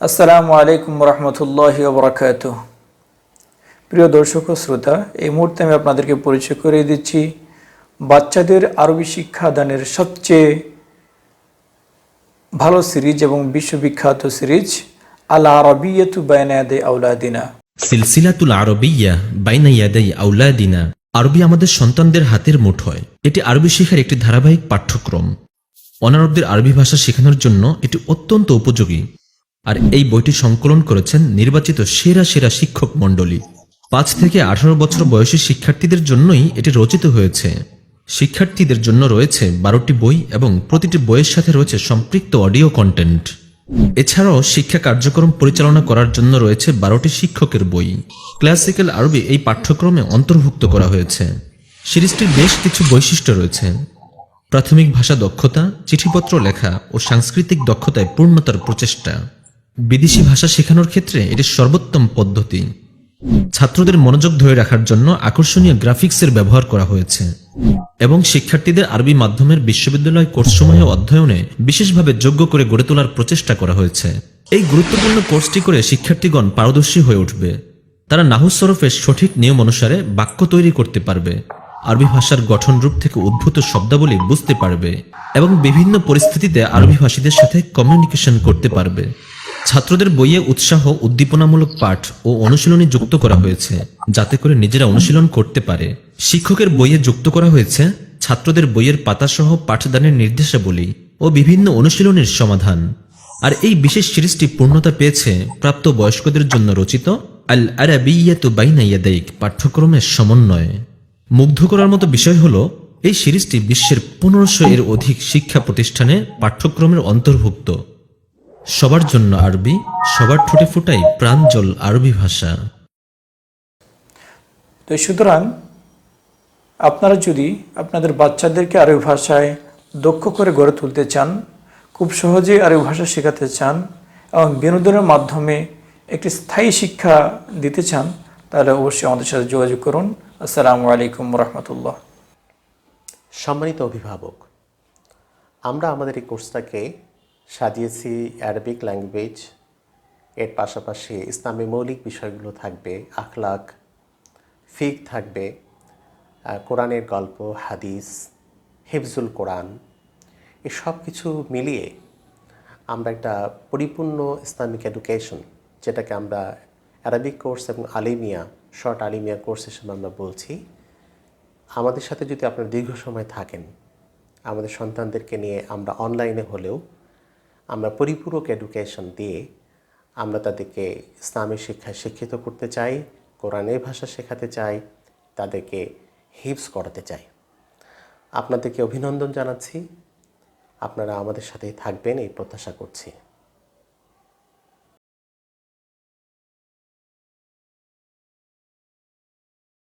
আসসালামু আলাইকুম রহমতুল্লাহ বরকাত প্রিয় দর্শক ও শ্রোতা, এই মুহূর্তে আমি আপনাদেরকে পরিচয় করে দিচ্ছি বাচ্চাদের আরবি শিক্ষাদানের সবচেয়ে ভালো সিরিজ এবং বিশ্ববিখ্যাত সিরিজ আল আরবিয়তু বায়নাদে আউলাদিনা সিলসিলাতুল আরবিয়া বাইনা ইয়াদাই আউলাদিনা আরবি আমাদের সন্তানদের হাতের মুঠোয় এটি আরবি শেখার একটি ধারাবাহিক পাঠ্যক্রম। অনারবদের আরবি ভাষা শেখানোর জন্য এটি অত্যন্ত উপযোগী। আর এই বইটি সংকলন করেছেন নির্বাচিত সেরা সেরা শিক্ষক মণ্ডলী। পাঁচ থেকে আঠারো বছর বয়সী শিক্ষার্থীদের জন্যই এটি রচিত হয়েছে। শিক্ষার্থীদের জন্য রয়েছে বারোটি বই এবং প্রতিটি বইয়ের সাথে রয়েছে সম্পৃক্ত অডিও কন্টেন্ট। এছাড়াও শিক্ষা কার্যক্রম পরিচালনা করার জন্য রয়েছে বারোটি শিক্ষকের বই। ক্লাসিক্যাল আরবি এই পাঠ্যক্রমে অন্তর্ভুক্ত করা হয়েছে। সিরিজটির বেশ কিছু বৈশিষ্ট্য রয়েছে। প্রাথমিক ভাষা দক্ষতা, চিঠিপত্র লেখা ও সাংস্কৃতিক দক্ষতায় পূর্ণতার প্রচেষ্টা। বিদেশি ভাষা শেখানোর ক্ষেত্রে এটি সর্বোত্তম পদ্ধতি। ছাত্রদের মনোযোগ ধরে রাখার জন্য আকর্ষণীয় গ্রাফিক্সের ব্যবহার করা হয়েছে এবং শিক্ষার্থীদের আরবি মাধ্যমের বিশ্ববিদ্যালয় কোর্সসমূহে অধ্যয়নে বিশেষভাবে যোগ্য করে গড়ে তোলার প্রচেষ্টা করা হয়েছে। এই গুরুত্বপূর্ণ কোর্সটি করে শিক্ষার্থীগণ পারদর্শী হয়ে উঠবে। তারা নাহুস সরফের সঠিক নিয়ম অনুসারে বাক্য তৈরি করতে পারবে, আরবি ভাষার গঠন রূপ থেকে উদ্ভূত শব্দাবলী বুঝতে পারবে এবং বিভিন্ন পরিস্থিতিতে আরবি ভাষীদের সাথে কমিউনিকেশন করতে পারবে। ছাত্রদের বইয়ে উৎসাহ, উদ্দীপনামূলক পাঠ ও অনুশীলনী যুক্ত করা হয়েছে, যাতে করে নিজেরা অনুশীলন করতে পারে। শিক্ষকের বইয়ে যুক্ত করা হয়েছে ছাত্রদের বইয়ের পাতাসহ পাঠদানের নির্দেশাবলী ও বিভিন্ন অনুশীলনের সমাধান। আর এই বিশেষ সিরিজটি পূর্ণতা পেয়েছে প্রাপ্ত বয়স্কদের জন্য রচিত আল আরাবিয়াতু পাঠ্যক্রমের সমন্বয়ে। মুগ্ধ করার মতো বিষয় হলো, এই সিরিজটি বিশ্বের পনেরোশো এর অধিক শিক্ষা প্রতিষ্ঠানে পাঠ্যক্রমের অন্তর্ভুক্ত। সবার জন্য আরবি সবার ঠোঁটে ফোটাই প্রাঞ্জল আরবি ভাষা। তো সুতরাং আপনারা যদি আপনাদের বাচ্চাদেরকে আরবি ভাষায় দক্ষ করে গড়ে তুলতে চান খুব সহজেই আরবি ভাষা শেখাতে চান এবং বিনোদনের মাধ্যমে একটি স্থায়ী শিক্ষা দিতে চান তাহলে অবশ্যই আমাদের সাথে যোগাযোগ করুন। আসসালামু আলাইকুম রহমতুল্লাহ সম্মানিত অভিভাবক আমরা আমাদের এই কোর্সটাকে সাজিয়েছি অ্যারাবিক ল্যাঙ্গুয়েজ এর পাশাপাশি ইসলামী মৌলিক বিষয়গুলো থাকবে, আখলাক, ফিক থাকবে কোরআনের গল্প, হাদিস হিফজুল কোরআন, এই সব কিছু মিলিয়ে আমরা একটা পরিপূর্ণ ইসলামিক এডুকেশন যেটাকে আমরা অ্যারাবিক কোর্স এবং আলিমিয়া শর্ট আলিমিয়া কোর্স হিসেবে আমরা বলছি। আমাদের সাথে যদি আপনারা দীর্ঘ সময় থাকেন, আমাদের সন্তানদেরকে নিয়ে আমরা অনলাইনে হলেও আমরা পরিপূরক এডুকেশন দিয়ে আমরা তাদেরকে ইসলামী শিক্ষায় শিক্ষিত করতে চাই, কোরআনের ভাষা শেখাতে চাই, তাদেরকে হিপস করাতে চাই। আপনাদেরকে অভিনন্দন জানাচ্ছি। আপনারা আমাদের সাথেই থাকবেন, এই প্রত্যাশা করছি।